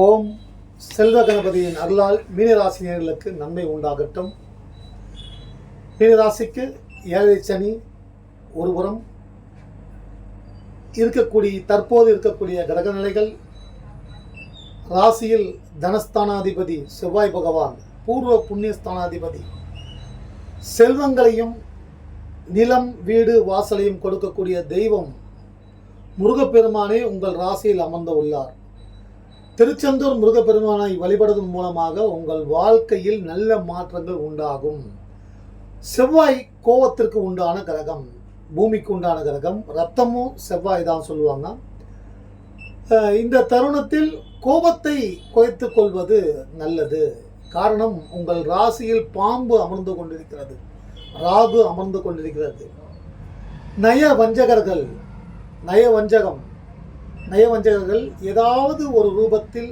ஓம் செல்வ கணபதியின் அருளால் மீனராசினியர்களுக்கு நன்மை உண்டாகட்டும். மீனராசிக்கு ஏழை சனி ஒருபுறம் இருக்கக்கூடிய தற்போது இருக்கக்கூடிய கிரக நிலைகள். ராசியில் தனஸ்தானாதிபதி செவ்வாய் பகவான் பூர்வ புண்ணியஸ்தானாதிபதி. செல்வங்களையும் நிலம் வீடு வாசலையும் கொடுக்கக்கூடிய தெய்வம் முருகப்பெருமானே உங்கள் ராசியில் அமர்ந்து உள்ளார். திருச்செந்தூர் முருகப்பெருமானை வழிபடுவதன் மூலமாக உங்கள் வாழ்க்கையில் நல்ல மாற்றங்கள் உண்டாகும். செவ்வாய் கோவத்திற்கு உண்டான கிரகம் பூமிக்கு உண்டான கிரகம் ரத்தமும் செவ்வாய் தான் சொல்லுவாங்க. இந்த தருணத்தில் கோபத்தை குறைத்து கொள்வது நல்லது. காரணம் உங்கள் ராசியில் பாம்பு அமர்ந்து கொண்டிருக்கிறது. ராகு அமர்ந்து கொண்டிருக்கிறது. நய வஞ்சகர்கள் நய வஞ்சகம் நயவஞ்சகர்கள் ஏதாவது ஒரு ரூபத்தில்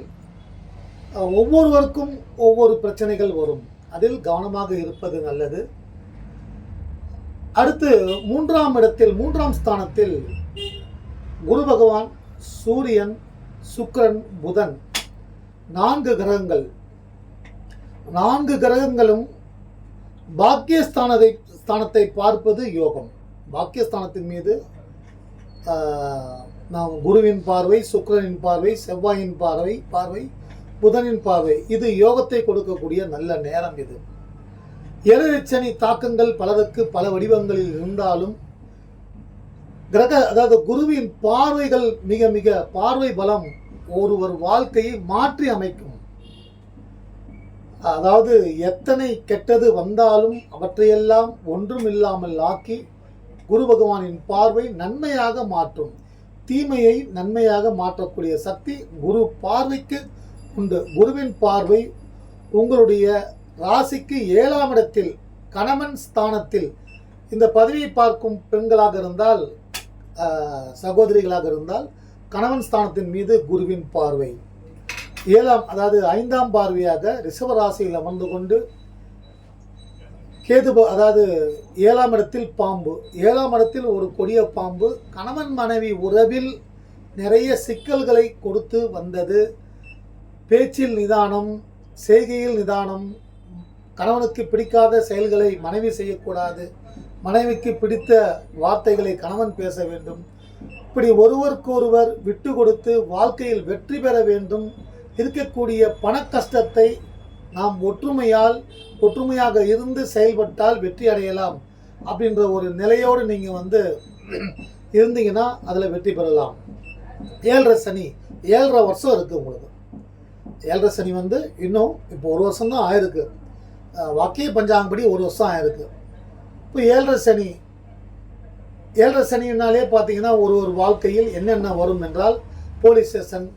ஒவ்வொருவருக்கும் ஒவ்வொரு பிரச்சனைகள் வரும். அதில் கவனமாக இருப்பது நல்லது. அடுத்து மூன்றாம் இடத்தில் மூன்றாம் ஸ்தானத்தில் குரு பகவான் சூரியன் சுக்கரன் புதன். நான்கு கிரகங்கள். நான்கு கிரகங்களும் பாக்கியஸ்தானத்தை ஸ்தானத்தை பார்ப்பது யோகம். பாக்கியஸ்தானத்தின் மீது நாம் குருவின் பார்வை சுக்கரனின் பார்வை செவ்வாயின் பார்வை பார்வை புதனின் பார்வை. இது யோகத்தை கொடுக்கக்கூடிய நல்ல நேரம் இது. ஏழரைச்சனி தாக்கங்கள் பலருக்கு பல வடிவங்களில் இருந்தாலும் கிரக அதாவது குருவின் பார்வைகள் மிக மிக பார்வை பலம் ஒருவர் வாழ்க்கையை மாற்றி அமைக்கும். அதாவது எத்தனை கெட்டது வந்தாலும் அவற்றையெல்லாம் ஒன்றும் இல்லாமல் ஆக்கி குரு பகவானின் பார்வை நன்மையாக மாற்றும். தீமையை நன்மையாக மாற்றக்கூடிய சக்தி குரு பார்வைக்கு உண்டு. குருவின் பார்வை உங்களுடைய ராசிக்கு ஏழாம் இடத்தில் கணவன் ஸ்தானத்தில். இந்த பதவியை பார்க்கும் பெண்களாக இருந்தால் சகோதரிகளாக இருந்தால் கணவன் ஸ்தானத்தின் மீது குருவின் பார்வை. ஏழாம் அதாவது ஐந்தாம் பார்வையாக ரிஷப ராசியில் அமர்ந்து கொண்டு கேது அதாவது ஏழாம் இடத்தில் பாம்பு ஏழாம் இடத்தில் ஒரு கொடிய பாம்பு கணவன் மனைவி உறவில் நிறைய சிக்கல்களை கொடுத்து வந்தது. பேச்சில் நிதானம் செய்கையில் நிதானம் கணவனுக்கு பிடிக்காத செயல்களை மனைவி செய்யக்கூடாது மனைவிக்கு பிடித்த வார்த்தைகளை கணவன் பேச வேண்டும். இப்படி ஒருவருக்கொருவர் விட்டு கொடுத்து வாழ்க்கையில் வெற்றி பெற வேண்டும். இருக்கக்கூடிய பண கஷ்டத்தை நாம் ஒற்றுமையால் ஒற்றுமையாக இருந்து செயல்பட்டால் வெற்றி அடையலாம் அப்படின்ற ஒரு நிலையோடு நீங்கள் வந்து இருந்தீங்கன்னா அதில் வெற்றி பெறலாம். ஏழரை சனி ஏழரை வருஷம் இருக்குது உங்களுக்கு. ஏழரை சனி வந்து இன்னும் இப்போ ஒரு வருஷம் தான் ஆயிருக்கு வாக்கிய பஞ்சாங்கப்படி ஒரு வருஷம் ஆயிருக்கு. இப்போ ஏழரை சனி ஏழரை சனினாலே பார்த்தீங்கன்னா ஒரு ஒரு வாழ்க்கையில் என்னென்ன வரும் என்றால் போலீஸ் ஸ்டேஷன்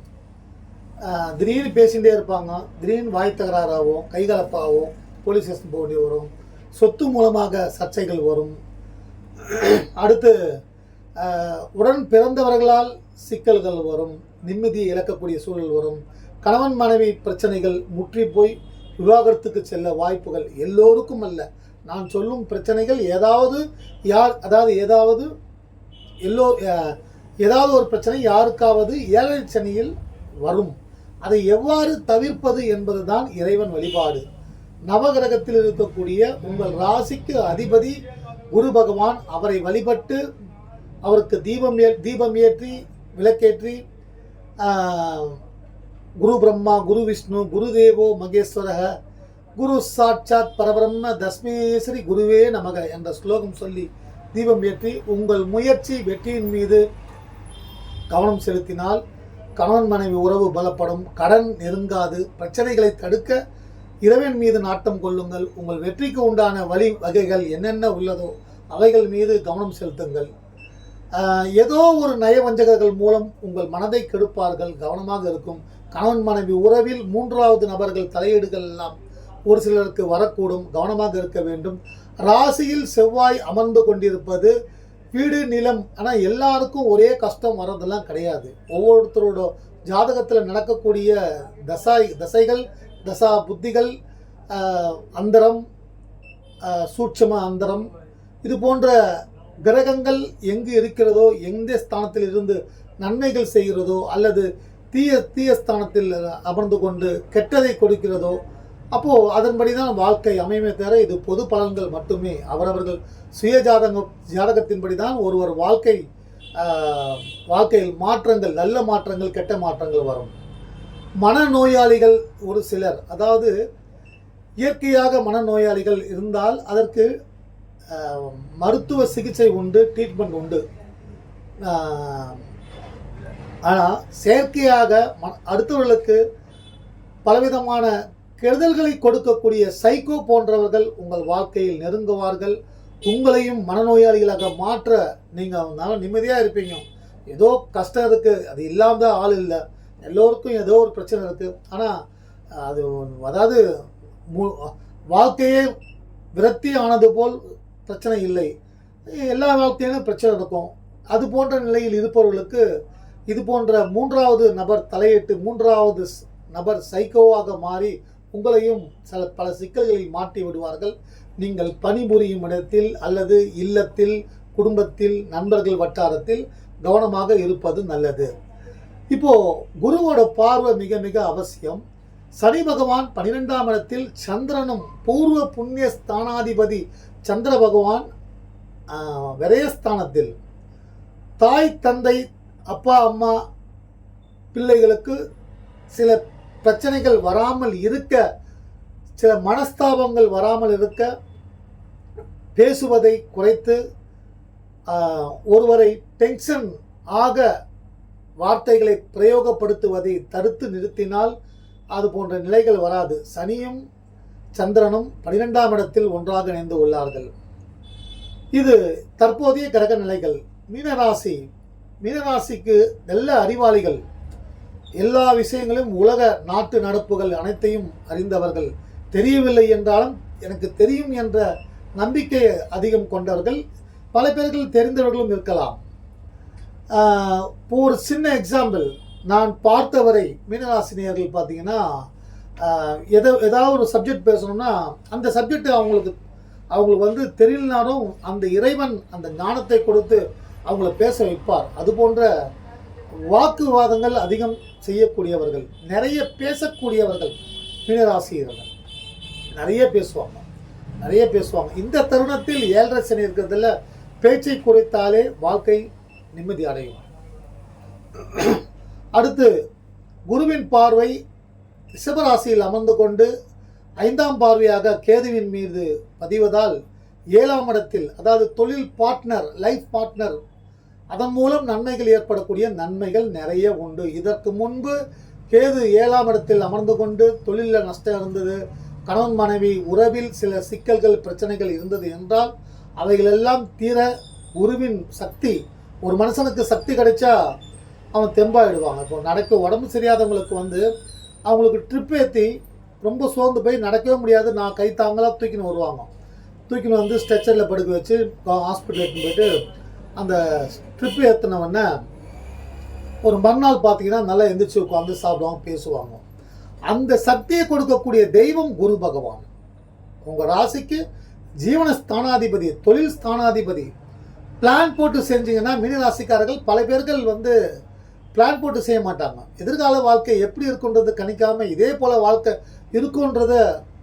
திடீர்னு பேசிகிட்டே இருப்பாங்க. திடீர்னு வாய் தகராறாகவும் கைகலப்பாகவும் போலீஸ் ஸ்டேஷன் போக வேண்டி வரும். சொத்து மூலமாக சர்ச்சைகள் வரும். அடுத்து உடன் பிறந்தவர்களால் சிக்கல்கள் வரும். நிம்மதியை இழக்கக்கூடிய சூழல் வரும். கணவன் மனைவி பிரச்சனைகள் முற்றி போய் விவாகரத்துக்கு செல்ல வாய்ப்புகள் எல்லோருக்கும் அல்ல. நான் சொல்லும் பிரச்சனைகள் ஏதாவது யார் அதாவது ஏதாவது எல்லோ ஏதாவது ஒரு பிரச்சனை யாருக்காவது ஏழரை சனியில் வரும். அதை எவ்வாறு தவிர்ப்பது என்பதுதான் இறைவன் வழிபாடு. நவகிரகத்தில் இருக்கக்கூடிய உங்கள் ராசிக்கு அதிபதி குரு பகவான் அவரை வழிபட்டு அவருக்கு தீபம் ஏ தீபம் ஏற்றி விளக்கேற்றி குரு பிரம்மா குரு விஷ்ணு குரு தேவோ மகேஸ்வரக குரு சாட்சாத் பரபிரம்ம தஸ்மேஸ்வரி குருவே நமக என்ற ஸ்லோகம் சொல்லி தீபம் ஏற்றி உங்கள் முயற்சி வெற்றியின் மீது கவனம் செலுத்தினால் கணவன் மனைவி உறவு பலப்படும் கடன் நெருங்காது பிரச்சனைகளை தடுக்க இறைவன் மீது நாட்டம் கொள்ளுங்கள். உங்கள் வெற்றிக்கு உண்டான வழி வகைகள் என்னென்ன உள்ளதோ அவைகள் மீது கவனம் செலுத்துங்கள். ஆஹ், ஏதோ ஒரு நயவஞ்சகர்கள் மூலம் உங்கள் மனதை கெடுப்பார்கள் கவனமாக இருக்கும். கணவன் மனைவி உறவில் மூன்றாவது நபர்கள் தலையீடுகள் எல்லாம் ஒரு சிலருக்கு வரக்கூடும் கவனமாக இருக்க வேண்டும். ராசியில் செவ்வாய் அமர்ந்து கொண்டிருப்பது வீடு நிலம் ஆனால் எல்லாருக்கும் ஒரே கஷ்டம் வர்றதெல்லாம் கிடையாது. ஒவ்வொருத்தரோட ஜாதகத்தில் நடக்கக்கூடிய தசாய் தசைகள் தசா புத்திகள் அந்தரம் சூட்சம அந்தரம் இது போன்ற கிரகங்கள் எங்கு இருக்கிறதோ எந்த ஸ்தானத்தில் இருந்து நன்மைகள் செய்கிறதோ அல்லது தீய தீய ஸ்தானத்தில் அமர்ந்து கொண்டு கெட்டதை கொடுக்கிறதோ அப்போது அதன்படி தான் வாழ்க்கை அமையுமே தவிர இது பொது பலன்கள் மட்டுமே. அவரவர்கள் சுய ஜாதக ஜாதகத்தின்படி தான் ஒருவர் வாழ்க்கை வாழ்க்கையில் மாற்றங்கள் நல்ல மாற்றங்கள் கெட்ட மாற்றங்கள் வரும். மனநோயாளிகள் ஒரு சிலர் அதாவது இயற்கையாக மனநோயாளிகள் இருந்தால் அதற்கு மருத்துவ சிகிச்சை உண்டு ட்ரீட்மெண்ட் உண்டு. ஆனால் செயற்கையாக ம அடுத்தவர்களுக்கு பலவிதமான கெடுதல்களை கொடுக்கக்கூடிய சைக்கோ போன்றவர்கள் உங்கள் வாழ்க்கையில் நெருங்குவார்கள். உங்களையும் மனநோயாளிகளாக மாற்ற நீங்கள் நல்லா நிம்மதியாக இருப்பீங்க. ஏதோ கஷ்டம் இருக்குது அது இல்லாத ஆள் இல்லை. எல்லோருக்கும் ஏதோ ஒரு பிரச்சனை இருக்குது ஆனால் அது அதாவது மு- வாழ்க்கையே விரக்தி ஆனது போல் பிரச்சனை இல்லை. எல்லா வாழ்க்கையிலும் பிரச்சனை இருக்கும் அது போன்ற நிலையில் இருப்பவர்களுக்கு இது போன்ற மூன்றாவது நபர் தலையிட்டு மூன்றாவது ஸ்- நபர் சைக்கோவாக மாறி உங்களையும் சில பல சிக்கல்களில் மாட்டி விடுவார்கள். நீங்கள் பணிபுரியும் இடத்தில் அல்லது இல்லத்தில் குடும்பத்தில் நண்பர்கள் வட்டாரத்தில் கவனமாக இருப்பது நல்லது. இப்போ குருவோட பார்வை மிக மிக அவசியம். சனி பகவான் பனிரெண்டாம் இடத்தில் சந்திரனும் பூர்வ புண்ணிய ஸ்தானாதிபதி சந்திர பகவான் விரயஸ்தானத்தில். தாய் தந்தை அப்பா அம்மா பிள்ளைகளுக்கு சில பிரச்சனைகள் வராமல் இருக்க சில மனஸ்தாபங்கள் வராமல் இருக்க பேசுவதை குறைத்து ஒருவரை டென்ஷன் ஆக வார்த்தைகளை பிரயோகப்படுத்துவதை தடுத்து நிறுத்தினால் அது போன்ற நிலைகள் வராது. சனியும் சந்திரனும் பனிரெண்டாம் இடத்தில் ஒன்றாக இணைந்து உள்ளார்கள். இது தற்போதைய கிரக நிலைகள். மீனராசி. மீனராசிக்கு நல்ல அறிவாளிகள். எல்லா விஷயங்களும் உலக நாட்டு நடப்புகள் அனைத்தையும் அறிந்தவர்கள் தெரியவில்லை என்றாலும் எனக்கு தெரியும் என்ற நம்பிக்கை அதிகம் கொண்டவர்கள் பல பேர்கள் தெரிந்தவர்களும் இருக்கலாம். ஒரு சின்ன எக்ஸாம்பிள் நான் பார்த்தவரை மீனராசினியர்கள் பார்த்தீங்கன்னா எதோ ஏதாவது ஒரு சப்ஜெக்ட் பேசணும்னா அந்த சப்ஜெக்ட் அவங்களுக்கு அவங்களுக்கு வந்து தெரியலனாலும் அந்த இறைவன் அந்த ஞானத்தை கொடுத்து அவங்கள பேச வைப்பார். அது போன்ற வாக்குவாதங்கள் அதிகம் செய்யக்கூடியவர்கள் நிறைய பேசக்கூடியவர்கள் மீனராசியர்கள் நிறைய பேசுவாங்க. நிறைய பேசுவாங்க. இந்த தருணத்தில் ஏழரை சனி இருக்கிறதுல பேச்சை குறைத்தாலே வாழ்க்கை நிம்மதி அடையும். அடுத்து குருவின் பார்வை சிவராசியில் அமர்ந்து கொண்டு ஐந்தாம் பார்வையாக கேதுவின் மீது பதிவதால் ஏழாம் இடத்தில் அதாவது தொழில் பார்ட்னர் லைஃப் பார்ட்னர் அதன் மூலம் நன்மைகள் ஏற்படக்கூடிய நன்மைகள் நிறைய உண்டு. இதற்கு முன்பு கேது ஏழாம் இடத்தில் அமர்ந்து கொண்டு தொழிலில் நஷ்டம் இருந்தது. கணவன் மனைவி உறவில் சில சிக்கல்கள் பிரச்சனைகள் இருந்தது என்றால் அவைகளெல்லாம் தீர குருவின் சக்தி ஒரு மனுஷனுக்கு சக்தி கிடைச்சா அவன் தெம்பாயிடுவாங்க இப்போ நடக்க உடம்பு சரியாதவங்களுக்கு வந்து அவங்களுக்கு ட்ரிப் ஏற்றி ரொம்ப சோர்ந்து போய் நடக்கவே முடியாது. நான் கை தாங்களாக தூக்கின்னு வருவாங்க. தூக்கின்னு வந்து ஸ்ட்ரெச்சரில் படுக்க வச்சு ஹாஸ்பிட்டலுக்கு போயிட்டு அந்த ட்ரிப் ஏற்றினவொடனே ஒரு மறுநாள் பார்த்தீங்கன்னா நல்லா எந்திரிச்சு உட்காந்து சாப்பிடுவாங்க பேசுவாங்க. அந்த சக்தியை கொடுக்கக்கூடிய தெய்வம் குரு பகவான். உங்கள் ராசிக்கு ஜீவன ஸ்தானாதிபதி தொழில் ஸ்தானாதிபதி. பிளான் போட்டு செஞ்சீங்கன்னா மீன ராசிக்காரர்கள் பல பேர்கள் வந்து பிளான் போட்டு செய்ய மாட்டாங்க. எதிர்கால வாழ்க்கை எப்படி இருக்குன்றது கணிக்காமல் இதே போல் வாழ்க்கை இருக்குன்றத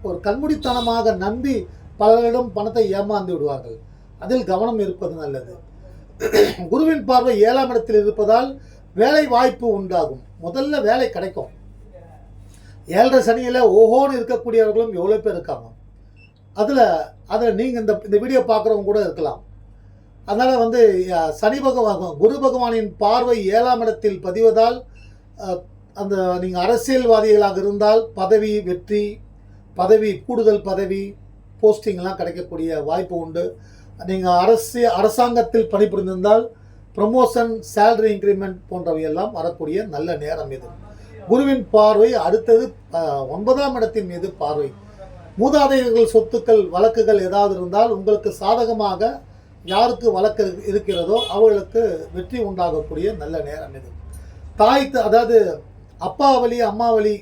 ஒரு கண்மூடித்தனமாக நம்பி பலரிடம் பணத்தை ஏமாந்து விடுவார்கள். அதில் கவனம் இருப்பது நல்லது. குருவின் பார்வை ஏழாம் இடத்தில் இருப்பதால் வேலை வாய்ப்பு உண்டாகும். முதல்ல வேலை கிடைக்கும். ஏழரை சனியில் ஓஹோன்னு இருக்கக்கூடியவர்களும் எவ்வளோ பேர் இருக்காங்க? அதில் அதில் நீங்கள் இந்த இந்த வீடியோ பார்க்குறவங்க கூட இருக்கலாம். அதனால் வந்து சனி பகவான் குரு பகவானின் பார்வை ஏழாம் இடத்தில் பதிவதால் அஹ், அந்த நீங்கள் அரசியல்வாதிகளாக இருந்தால் பதவி வெற்றி பதவி கூடுதல் பதவி போஸ்டிங்லாம் கிடைக்கக்கூடிய வாய்ப்பு உண்டு. நீங்கள் அரசு அரசாங்கத்தில் பணிபுரிந்திருந்தால் ப்ரமோஷன் சேலரி இன்க்ரிமெண்ட் போன்றவையெல்லாம் வரக்கூடிய நல்ல நேரம் இது. குருவின் பார்வை அடுத்தது ஒன்பதாம் இடத்தின் மீது பார்வை. மூதாதையர்கள் சொத்துக்கள் வழக்குகள் ஏதாவது இருந்தால் உங்களுக்கு சாதகமாக யாருக்கு வழக்கு இருக்கிறதோ அவர்களுக்கு வெற்றி உண்டாகக்கூடிய நல்ல நேரம் இது. தாய் அதாவது அப்பா வழி அம்மா வழி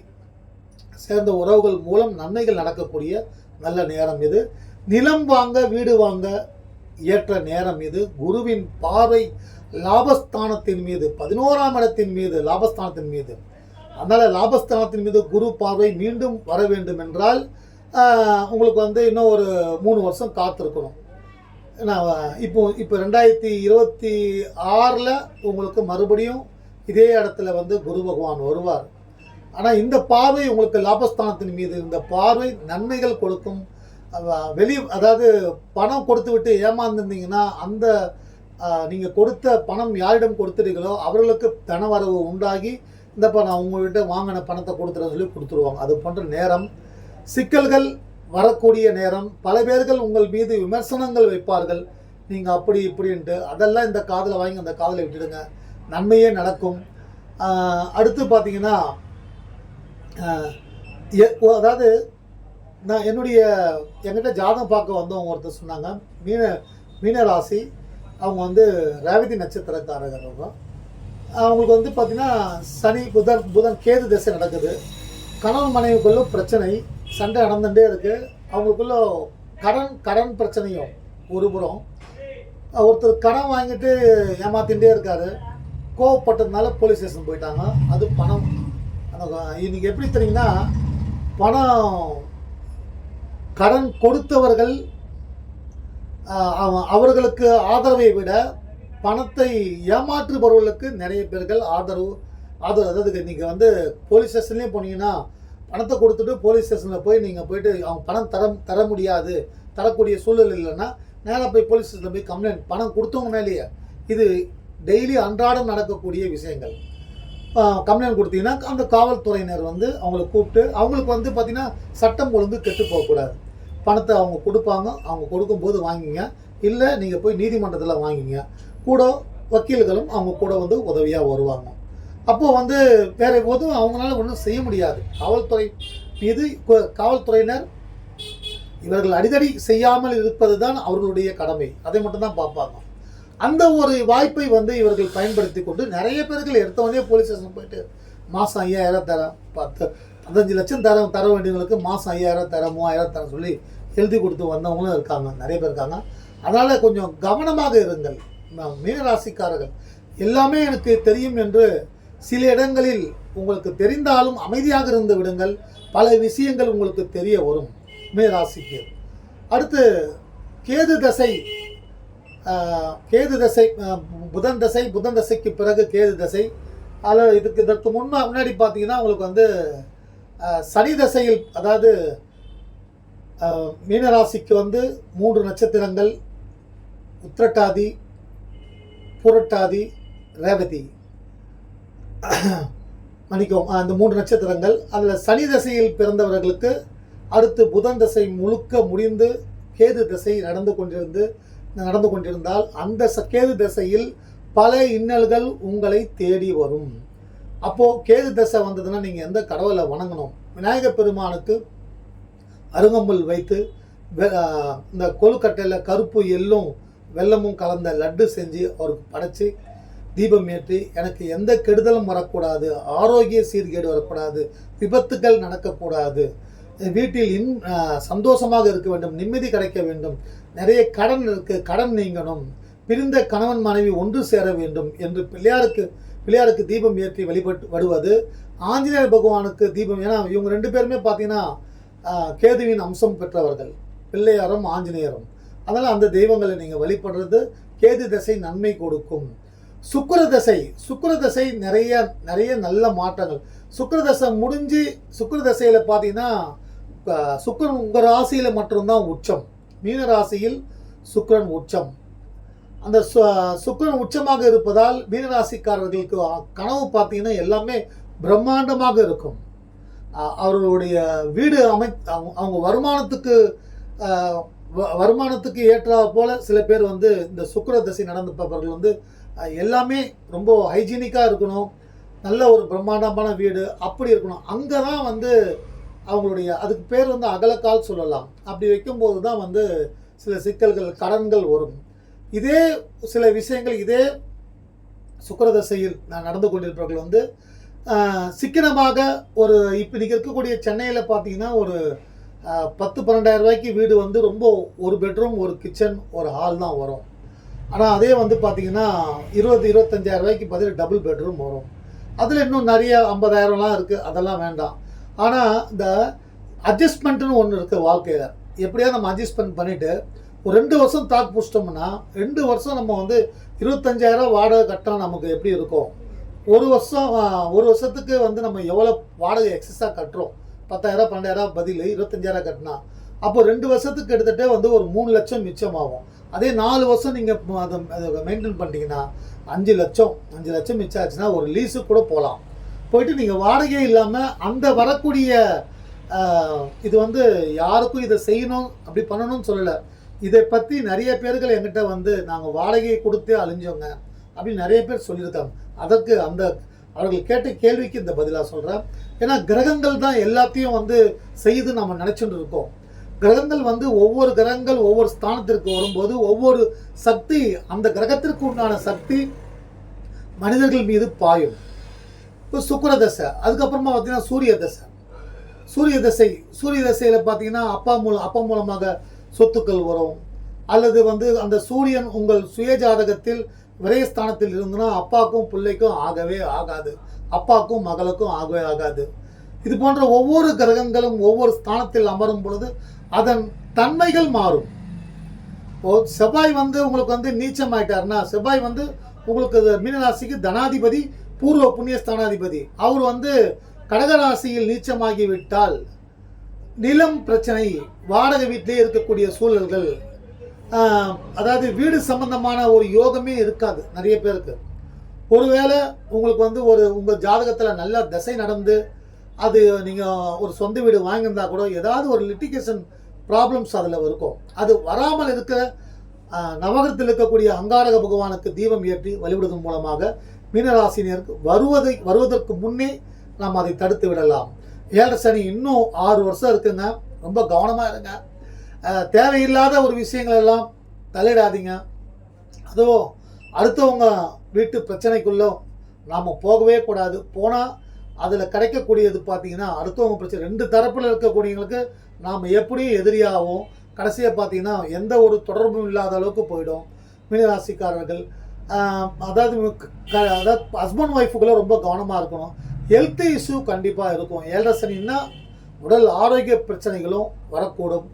சேர்ந்த உறவுகள் மூலம் நன்மைகள் நடக்கக்கூடிய நல்ல நேரம் இது. நிலம் வாங்க வீடு வாங்க ஏற்ற நேரம் இது குருவின் பார்வை லாபஸ்தானத்தின் மீது பதினோராம் இடத்தின் மீது லாபஸ்தானத்தின் மீது. அதனால் லாபஸ்தானத்தின் மீது குரு பார்வை மீண்டும் வர வேண்டும் என்றால் உங்களுக்கு வந்து இன்னும் ஒரு மூணு வருஷம் காத்திருக்கணும். நான் இப்போ இப்போ ரெண்டாயிரத்தி இருபத்தி ஆறில் உங்களுக்கு மறுபடியும் இதே இடத்துல வந்து குரு பகவான் வருவார். ஆனால் இந்த பார்வை உங்களுக்கு லாபஸ்தானத்தின் மீது இந்த பார்வை நன்மைகள் கொடுக்கும் வெளி அதாவது பணம் கொடுத்து விட்டு ஏமாந்துருந்தீங்கன்னா அந்த நீங்கள் கொடுத்த பணம் யாரிடம் கொடுத்துட்டீங்களோ அவர்களுக்கு தனவரவு உண்டாகி இந்த பணம் உங்கள்கிட்ட வாங்கின பணத்தை கொடுத்துட சொல்லி கொடுத்துருவாங்க. அது போன்ற நேரம் சிக்கல்கள் வரக்கூடிய நேரம் பல பேர்கள் உங்கள் மீது விமர்சனங்கள் வைப்பார்கள். நீங்கள் அப்படி இப்படின்ட்டு அதெல்லாம் இந்த காதில் வாங்கி அந்த காதில் விட்டுடுங்க. நன்மையே நடக்கும். அடுத்து பார்த்தீங்கன்னா எ- அதாவது நான் என்னுடைய என்கிட்ட ஜாதகம் பார்க்க வந்தவங்க ஒருத்தர் சொன்னாங்க. மீன மீன ராசி அவங்க வந்து ரேவதி நட்சத்திரக்காரர்கள் அவங்க. அவங்களுக்கு வந்து பார்த்திங்கன்னா சனி புதன் புதன் கேது திசை நடக்குது. கணவன் மனைவிக்குள்ள பிரச்சனை சண்டை நடந்துகிட்டே இருக்குது அவங்களுக்குள்ள கடன் கடன் பிரச்சனையும் ஒரு புறம் ஒருத்தர் கடன் வாங்கிட்டு ஏமாத்திட்டே இருக்காரு. கோவப்பட்டதுனால போலீஸ் ஸ்டேஷன் போயிட்டாங்க. அது பணம். இன்னைக்கு எப்படி தெரியுங்கன்னா பணம் கடன் கொடுத்தவர்கள் அவர்களுக்கு ஆதரவை விட பணத்தை ஏமாற்றுபவர்களுக்கு நிறைய பேர்கள் ஆதரவு ஆதரவு. அதாவது நீங்கள் வந்து போலீஸ் ஸ்டேஷன்லேயே போனீங்கன்னா பணத்தை கொடுத்துட்டு போலீஸ் ஸ்டேஷனில் போய் நீங்கள் போயிட்டு அவங்க பணம் தர தர முடியாது தரக்கூடிய சூழல் இல்லைன்னா நேராக போய் போலீஸ் ஸ்டேஷனில் போய் கம்ப்ளைண்ட் பணம் கொடுத்தவங்க மேலேயே இது டெய்லி அன்றாடம் நடக்கக்கூடிய விஷயங்கள். கம்ப்ளைண்ட் கொடுத்தீங்கன்னா அந்த காவல்துறையினர் வந்து அவங்கள கூப்பிட்டு அவங்களுக்கு வந்து பார்த்திங்கன்னா சட்டம் ஒழுங்கு கெட்டு போகக்கூடாது. பணத்தை அவங்க கொடுப்பாங்க அவங்க கொடுக்கும்போது வாங்கிங்க. இல்லை நீங்கள் போய் நீதிமன்றத்தில் வாங்கிங்க. கூட வக்கீல்களும் அவங்க கூட வந்து உதவியாக வருவாங்க. அப்போது வந்து வேற எதுவும் அவங்களால ஒன்றும் செய்ய முடியாது. காவல்துறை மீது காவல்துறையினர் இவர்கள் அடிக்கடி செய்யாமல் இருப்பது தான் அவர்களுடைய கடமை. அதை மட்டும் தான் பார்ப்பாங்க. அந்த ஒரு வாய்ப்பை வந்து இவர்கள் பயன்படுத்தி கொண்டு நிறைய பேர்கள் எடுத்தவொடனே போலீஸ் ஸ்டேஷன் போயிட்டு மாதம் ஐயாயிரம் தரேன் பத்து அஞ்சு லட்சம் தர தர வேண்டியவங்களுக்கு மாதம் ஐயாயிரம் தர மூவாயிரம் தர சொல்லி எழுதி கொடுத்து வந்தவங்களும் இருக்காங்க நிறைய பேர் இருக்காங்க. அதனால் கொஞ்சம் கவனமாக இருங்கள். மீனராசிக்காரர்கள் எல்லாமே எனக்கு தெரியும் என்று சில இடங்களில் உங்களுக்கு தெரிந்தாலும் அமைதியாக இருந்து விடுங்கள். பல விஷயங்கள் உங்களுக்கு தெரிய வரும் மீனராசிக்கு அடுத்து கேது தசை கேது தசை புதன் தசை புதன் தசைக்கு பிறகு கேது தசை. அதில் இதுக்கு இதற்கு முன்னா முன்னாடி பார்த்தீங்கன்னா உங்களுக்கு வந்து சனி தசையில் அதாவது மீனராசிக்கு வந்து மூன்று நட்சத்திரங்கள் உத்திரட்டாதி புரட்டாதி ரேவதி. மன்னிக்கவும் அந்த மூன்று நட்சத்திரங்கள். அதில் சனி தசையில் பிறந்தவர்களுக்கு அடுத்து புதன் தசை முழுக்க முடிந்து கேது தசை நடந்து கொண்டிருந்து நடந்து கொண்டிருந்தால் அந்த ச- கேது தசையில் பல இன்னல்கள் உங்களை தேடி வரும். அப்போ கேது தசை வந்ததுன்னா நீங்க எந்த கடவுளை வணங்கணும்? விநாயகர் பெருமானுக்கு அருங்கம்புல் வைத்து வெ- இந்த கொழுக்கட்டையில் கருப்பு எள்ளும் வெல்லமும் கலந்த லட்டு செஞ்சு அவருக்கு படைச்சு தீபம் ஏற்றி எனக்கு எந்த கெடுதலும் வரக்கூடாது ஆரோக்கிய சீர்கேடு வரக்கூடாது விபத்துக்கள் நடக்கக்கூடாது வீட்டில் இன் சந்தோஷமாக இருக்க வேண்டும் நிம்மதி கிடைக்க வேண்டும் நிறைய கடன் இருக்கு கடன் நீங்கணும் பிரிந்த கணவன் மனைவி ஒன்று சேர வேண்டும் என்று பிள்ளையாருக்கு பிள்ளையாருக்கு தீபம் ஏற்றி வழிபட்டு வருவது. ஆஞ்சநேயர் பகவானுக்கு தீபம். ஏன்னா இவங்க ரெண்டு பேருமே பார்த்தீங்கன்னா கேதுவின் அம்சம் பெற்றவர்கள். பிள்ளையாரும் ஆஞ்சநேயரும். அதனால் அந்த தெய்வங்களை நீங்கள் வழிபடுறது கேது தசை நன்மை கொடுக்கும். சுக்கர தசை. சுக்கர தசை நிறைய நிறைய நல்ல மாற்றங்கள். சுக்கர தசை முடிஞ்சு சுக்கர தசையில் பார்த்தீங்கன்னா சுக்கரன் உங்கள் ராசியில் மட்டும்தான் உச்சம். மீன ராசியில் சுக்கரன் உச்சம். அந்த சு- உச்சமாக இருப்பதால் மீனராசிக்காரர்களுக்கு கனவு பார்த்தீங்கன்னா எல்லாமே பிரம்மாண்டமாக இருக்கும். அவர்களுடைய வீடு அமை அவங்க அவங்க வருமானத்துக்கு வ- வருமானத்துக்கு ஏற்றா போல சில பேர் வந்து இந்த சுக்கர தசை நடந்தப்பவர்கள் வந்து எல்லாமே ரொம்ப ஹைஜீனிக்காக இருக்கணும். நல்ல ஒரு பிரம்மாண்டமான வீடு அப்படி இருக்கணும். அங்கே தான் வந்து அவங்களுடைய அதுக்கு பேர் வந்து அகலக்கால் சொல்லலாம். அப்படி வைக்கும்போது தான் வந்து சில சிக்கல்கள் கடன்கள் வரும். இதே சில விஷயங்கள் இதே சுக்கரதசையில் நான் நடந்து கொண்டிருப்பவர்கள் வந்து சிக்கனமாக ஒரு இப்போ நீங்கள் இருக்கக்கூடிய சென்னையில் பார்த்தீங்கன்னா ஒரு பத்து பன்னெண்டாயிரம் ரூபாய்க்கு வீடு வந்து ரொம்ப ஒரு பெட்ரூம் ஒரு கிச்சன் ஒரு ஹால் தான் வரும். ஆனால் அதே வந்து பார்த்தீங்கன்னா இருபது இருபத்தஞ்சாயிரம் ரூபாய்க்கு பதில் டபுள் பெட்ரூம் வரும். அதில் இன்னும் நிறைய ஐம்பதாயிரம்லாம் இருக்குது அதெல்லாம் வேண்டாம். ஆனால் இந்த அட்ஜஸ்ட்மெண்ட்டுன்னு ஒன்று இருக்குது வாழ்க்கையில். எப்படியாவது நம்ம அட்ஜஸ்ட்மெண்ட் பண்ணிவிட்டு ஒரு ரெண்டு வருஷம் தாக்கு பிடிச்சிட்டோம்னா ரெண்டு வருஷம் நம்ம வந்து இருபத்தஞ்சாயிரம் வாடகை கட்டணம் நமக்கு எப்படி இருக்கும்? ஒரு வருஷம் ஒரு வருஷத்துக்கு வந்து நம்ம எவ்வளோ வாடகை எக்ஸஸாக கட்டுறோம்? பத்தாயிரம் பன்னெண்டாயிரம் பதில் இருபத்தஞ்சாயிரம் கட்டினா அப்போ ரெண்டு வருஷத்துக்கு எடுத்துகிட்டே வந்து ஒரு மூணு லட்சம் மிச்சமாகும். அதே நாலு வருஷம் நீங்கள் அதை மெயின்டைன் பண்ணிட்டீங்கன்னா அஞ்சு லட்சம் அஞ்சு லட்சம் மிச்சம் ஆச்சுன்னா ஒரு லீஸுக்கு கூட போகலாம் போயிட்டு நீங்கள் வாடகையே இல்லாமல் அந்த வரக்கூடிய இது வந்து யாருக்கும் இதை செய்யணும் அப்படி பண்ணணும்னு சொல்லலை. இதை பற்றி நிறைய பேர்கள் என்கிட்ட வந்து நாங்கள் வாடகையை கொடுத்தே அழிஞ்சோங்க அப்படின்னு நிறைய பேர் சொல்லியிருக்காங்க. அதற்கு அந்த அவர்கள் கேட்ட கேள்விக்கு இந்த பதிலாக சொல்கிறேன் ஏன்னா கிரகங்கள் தான் எல்லாத்தையும் வந்து செய்து நம்ம நினச்சிட்டு இருக்கோம். கிரகங்கள் வந்து ஒவ்வொரு கிரகங்கள் ஒவ்வொரு ஸ்தானத்திற்கு வரும்போது ஒவ்வொரு சக்தி அந்த கிரகத்திற்கு உண்டான சக்தி மனிதர்கள் மீது பாயும். இப்போ சுக்கர தசை அதுக்கப்புறமா பார்த்தீங்கன்னா சூரிய தசை. சூரிய தசை சூரிய தசையில் பார்த்தீங்கன்னா அப்பா மூலம் அப்பா மூலமாக சொத்துக்கள் வரும். அல்லது வந்து அந்த சூரியன் உங்கள் சுயஜாதகத்தில் விரயஸ்தானத்தில் இருந்துன்னா அப்பாவுக்கும் பிள்ளைக்கும் ஆகவே ஆகாது. அப்பாவுக்கும் மகளுக்கும் ஆகவே ஆகாது. இது போன்ற ஒவ்வொரு கிரகங்களும் ஒவ்வொரு ஸ்தானத்தில் அமரும் பொழுது அதன் தன்மைகள் மாறும். இப்போ செவ்வாய் வந்து உங்களுக்கு வந்து நீச்சம் ஆயிட்டாருன்னா செவ்வாய் வந்து உங்களுக்கு மீனராசிக்கு தனாதிபதி பூர்வ புண்ணிய ஸ்தானாதிபதி அவர் வந்து கடகராசியில் நீச்சமாகிவிட்டால் நிலம் பிரச்சனை வாடகை வீட்டிலே இருக்கக்கூடிய சூழல்கள் அதாவது வீடு சம்பந்தமான ஒரு யோகமே இருக்காது நிறைய பேருக்கு. ஒருவேளை உங்களுக்கு வந்து ஒரு உங்கள் ஜாதகத்தில் நல்ல தசை நடந்து அது நீங்கள் ஒரு சொந்த வீடு வாங்கியிருந்தா கூட ஏதாவது ஒரு லிட்டிகேஷன் ப்ராப்ளம்ஸ் அதில் இருக்கும். அது வராமல் இருக்கிற நவகரத்தில் இருக்கக்கூடிய அங்காரக பகவானுக்கு தீபம் ஏற்றி வழிபடுவதன் மூலமாக மீனராசினியருக்கு வருவதை வருவதற்கு முன்னே நாம் அதை தடுத்து விடலாம். ஏழரை சனி இன்னும் ஆறு வருஷம் இருக்குங்க. ரொம்ப கவனமாக இருங்க. தேவையில்லாத ஒரு விஷயங்கள் எல்லாம் தலையிடாதீங்க. அதுவும் அடுத்தவங்க வீட்டு பிரச்சனைக்குள்ளே நாம் போகவே கூடாது. போனால் அதில் கிடைக்கக்கூடியது பார்த்தீங்கன்னா அடுத்தவங்க பிரச்சனை ரெண்டு தரப்பில் இருக்கக்கூடியவங்களுக்கு நாம் எப்படியும் எதிரியாகவும் கடைசியாக பார்த்தீங்கன்னா எந்த ஒரு தொடர்பும் இல்லாத அளவுக்கு போயிடும். மீனராசிக்காரர்கள் அதாவது க- அதாவது ஹஸ்பண்ட் ஒய்ஃபுக்குள்ளே ரொம்ப கவனமாக இருக்கணும். ஹெல்த் இஷ்யூ கண்டிப்பாக இருக்கும். ஏழரை சனின்னா உடல் ஆரோக்கிய பிரச்சனைகளும் வரக்கூடும்.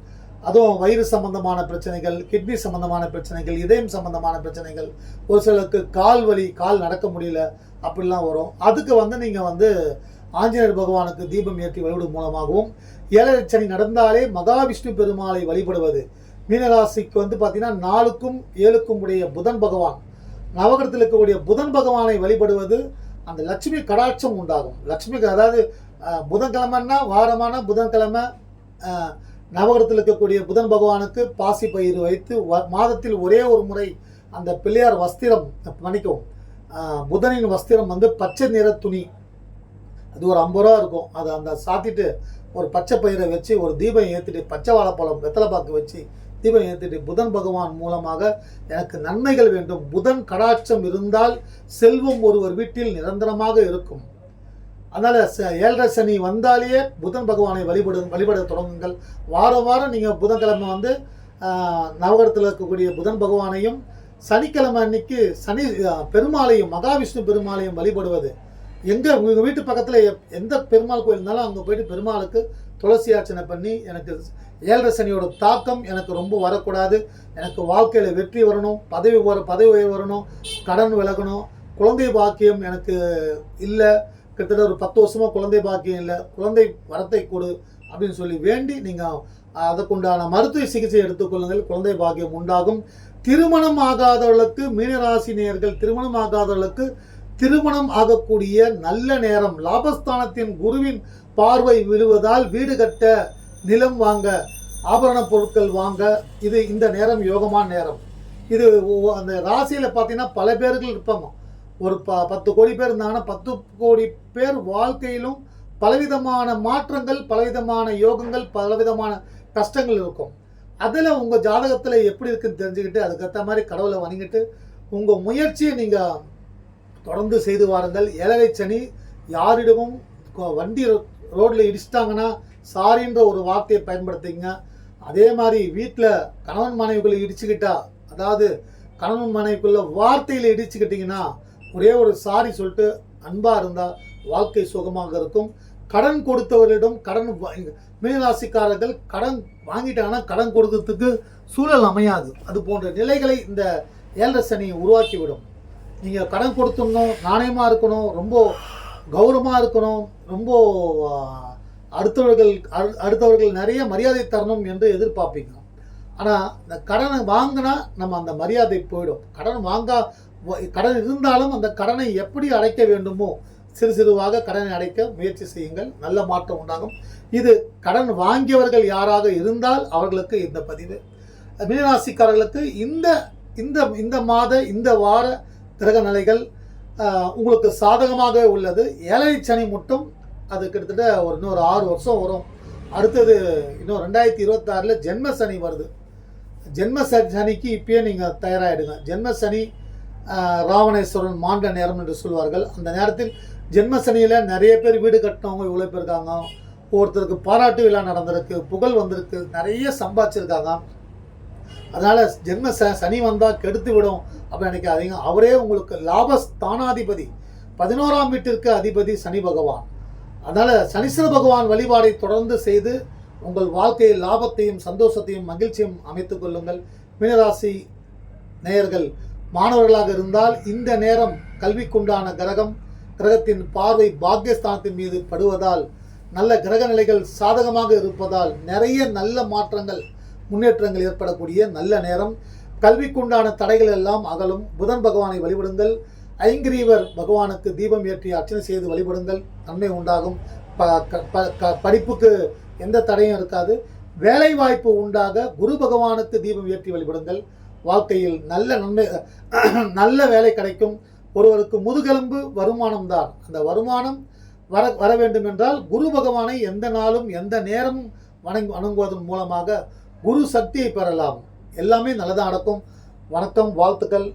அதுவும் வயிறு சம்பந்தமான பிரச்சனைகள் கிட்னி சம்பந்தமான பிரச்சனைகள் இதயம் சம்பந்தமான பிரச்சனைகள். ஒரு சிலருக்கு கால் வலி கால் நடக்க முடியல அப்படிலாம் வரும். அதுக்கு வந்து நீங்கள் வந்து ஆஞ்சநேயர் பகவானுக்கு தீபம் ஏற்றி வழிபடும் மூலமாகவும் ஏழரை நடந்தாலே மகாவிஷ்ணு பெருமாளை வழிபடுவது. மீனராசிக்கு வந்து பார்த்தீங்கன்னா நாலுக்கும் ஏழுக்கும் உடைய புதன் பகவான். நவகிரகத்தில் இருக்கக்கூடிய புதன் பகவானை வழிபடுவது அந்த லட்சுமி கடாட்சம் உண்டாகும். லட்சுமிக்கு அதாவது புதன்கிழமைன்னா வாரமான புதன்கிழமை நவகரத்தில் இருக்கக்கூடிய புதன் பகவானுக்கு பாசி பயிர் வைத்து வ- மாதத்தில் ஒரே ஒரு முறை அந்த பிள்ளையார் வஸ்திரம் மன்னிக்கும் புதனின் வஸ்திரம் வந்து பச்சை நிற துணி. அது ஒரு ஐம்பது ரூபா இருக்கும். அதை அந்த சாத்திட்டு ஒரு பச்சை பயிரை வச்சு ஒரு தீபம் ஏற்றிட்டு பச்சை வாழைப்பழம் வெத்தலை பாக்கு வச்சு தீபம் ஏற்றிட்டு புதன் பகவான் மூலமாக எனக்கு நன்மைகள் வேண்டும். புதன் கடாட்சம் இருந்தால் செல்வம் ஒருவர் வீட்டில் நிரந்தரமாக இருக்கும். அதனால் ச- ஏழரை சனி வந்தாலேயே புதன் பகவானை வழிபடு வழிபட தொடங்குங்கள். வாரம் வாரம் நீங்கள் புதன்கிழமை வந்து நவகரத்தில் இருக்கக்கூடிய புதன் பகவானையும் சனிக்கிழமை அன்னைக்கு சனி பெருமாளையும் மகாவிஷ்ணு பெருமாளையும் வழிபடுவது எங்கே உங்கள் வீட்டு பக்கத்தில் எந்த பெருமாள் கோயில் இருந்தாலும் அங்கே போயிட்டு பெருமாளுக்கு துளசி ஆர்ச்சனை பண்ணி எனக்கு ஏழரை சனியோட தாக்கம் எனக்கு ரொம்ப வரக்கூடாது. எனக்கு வாழ்க்கையில் வெற்றி வரணும் பதவி வர பதவி உயர்வு வரணும் கடன் விலகணும். குழந்தை பாக்கியம் எனக்கு இல்லை. கிட்டத்தட்ட ஒரு பத்து வருஷமாக குழந்தை பாக்கியம் இல்லை. குழந்தை வரத்தை கொடு அப்படின்னு சொல்லி வேண்டி நீங்கள் அதற்குண்டான மருத்துவ சிகிச்சை எடுத்துக்கொள்ளுங்கள் குழந்தை பாக்கியம் உண்டாகும். திருமணம் ஆகாதவர்களுக்கு மீனராசினியர்கள் திருமணம் ஆகாதவர்களுக்கு திருமணம் ஆகக்கூடிய நல்ல நேரம். லாபஸ்தானத்தின் குருவின் பார்வை விழுவதால் வீடு கட்ட நிலம் வாங்க ஆபரண பொருட்கள் வாங்க. இது இந்த நேரம் யோகமான நேரம். இது அந்த ராசியில் பார்த்தீங்கன்னா பல பேர்கள் இருப்பாங்க. ஒரு ப பத்து கோடி பேர் இருந்தாங்கன்னா பத்து கோடி பேர் வாழ்க்கையிலும் பலவிதமான மாற்றங்கள் பலவிதமான யோகங்கள் பலவிதமான கஷ்டங்கள் இருக்கும். அதில் உங்கள் ஜாதகத்தில் எப்படி இருக்குன்னு தெரிஞ்சுக்கிட்டு அதுக்கேற்ற மாதிரி கடவுளை வணங்கிட்டு உங்கள் முயற்சியை நீங்கள் தொடர்ந்து செய்து வாருங்கள். ஏழரை சனி யாரிடமும் வண்டி ரோட்டில் இடிச்சிட்டாங்கன்னா சாரின்ற ஒரு வார்த்தையை பயன்படுத்திங்க அதே மாதிரி வீட்டில் கணவன் மனைவிக்குள்ளே இடிச்சுக்கிட்டா அதாவது கணவன் மனைவிக்குள்ள வார்த்தையில் இடிச்சுக்கிட்டிங்கன்னா ஒரே ஒரு சாரி சொல்லிட்டு அன்பாக இருந்தால் வாழ்க்கை சுகமாக இருக்கும். கடன் கொடுத்தவரிடம் கடன் மீனராசிக்காரர்கள் கடன் வாங்கிட்டாங்கன்னா கடன் கொடுக்கறதுக்கு சூழல் அமையாது. அது போன்ற நிலைகளை இந்த ஏழரை சனி உருவாக்கிவிடும். நீங்கள் கடன் கொடுத்துடணும் நாணயமாக இருக்கணும் ரொம்ப கௌரவமாக இருக்கணும் ரொம்ப அடுத்தவர்கள் அடு- அடுத்தவர்கள் நிறைய மரியாதை தரணும் என்று எதிர்பார்ப்பீங்க. ஆனால் இந்த கடனை வாங்கினா நம்ம அந்த மரியாதை போயிடும். கடன் வாங்கா கடன் இருந்தாலும் அந்த கடனை எப்படி அடைக்க வேண்டுமோ சிறு சிறுவாக கடனை அடைக்க முயற்சி செய்யுங்கள். நல்ல மாற்றம் உண்டாகும். இது கடன் வாங்கியவர்கள் யாராக இருந்தால் அவர்களுக்கு இந்த பதிவு. மீனராசிக்காரர்களுக்கு இந்த இந்த இந்த மாத இந்த வார கிரக நிலைகள் உங்களுக்கு சாதகமாகவே உள்ளது. ஏழை சனி மட்டும் அது கிட்டத்தட்ட ஒரு இன்னொரு ஆறு வருஷம் வரும். அடுத்தது இன்னும் ரெண்டாயிரத்தி இருபத்தாறில் ஜென்ம சனி வருது. ஜென்ம சனிக்கு இப்பயே நீங்கள் தயாராகிடுங்க ஜென்ம சனி ராவணேஸ்வரன் மாண்ட நேரம் என்று சொல்வார்கள். அந்த நேரத்தில் ஜென்ம சனியில் நிறைய பேர் வீடு கட்டினவங்க இவ்வளோ பேர் இருக்காங்க. ஒருத்தருக்கு பாராட்டு விழா நடந்திருக்கு புகழ் வந்திருக்கு நிறைய சம்பாதிச்சிருக்காங்க. அதனால் ஜென்ம ச சனி வந்தால் கெடுத்து விடும். அப்படி நினைக்காதீங்க அவரே உங்களுக்கு லாப ஸ்தானாதிபதி பதினோராம் வீட்டிற்கு அதிபதி சனி பகவான். அதனால் சனீஸ்வர பகவான் வழிபாடை தொடர்ந்து செய்து உங்கள் வாழ்க்கையில் லாபத்தையும் சந்தோஷத்தையும் மகிழ்ச்சியும் அமைத்துக் கொள்ளுங்கள். மீனராசி நேயர்கள் மாணவர்களாக இருந்தால் இந்த நேரம் கல்விக்குண்டான கிரகம். கிரகத்தின் பார்வை பாக்கியஸ்தானத்தின் மீது படுவதால் நல்ல கிரக நிலைகள் சாதகமாக இருப்பதால் நிறைய நல்ல மாற்றங்கள் முன்னேற்றங்கள் ஏற்படக்கூடிய நல்ல நேரம். கல்விக்குண்டான தடைகள் எல்லாம் அகலும். புதன் பகவானை வழிபடுங்கள். ஐங்கிரீவர் பகவானுக்கு தீபம் ஏற்றி அர்ச்சனை செய்து வழிபடுங்கள். நன்மை உண்டாகும். ப க- ப- க- படிப்புக்கு எந்த தடையும் இருக்காது. வேலை வாய்ப்பு உண்டாக குரு பகவானுக்கு தீபம் ஏற்றி வழிபடுங்கள். வாழ்க்கையில் நல்ல நன்மை நல்ல வேலை கிடைக்கும். ஒருவருக்கு முதுகெலும்பு வருமானம் தான். அந்த வருமானம் வர வர வேண்டும் என்றால் குரு பகவானை எந்த நாளும் எந்த நேரமும் வணங்கி வணங்குவதன் மூலமாக குரு சக்தியை பெறலாம். எல்லாமே நல்லதாக நடக்கும். வணக்கம் வாழ்த்துக்கள்.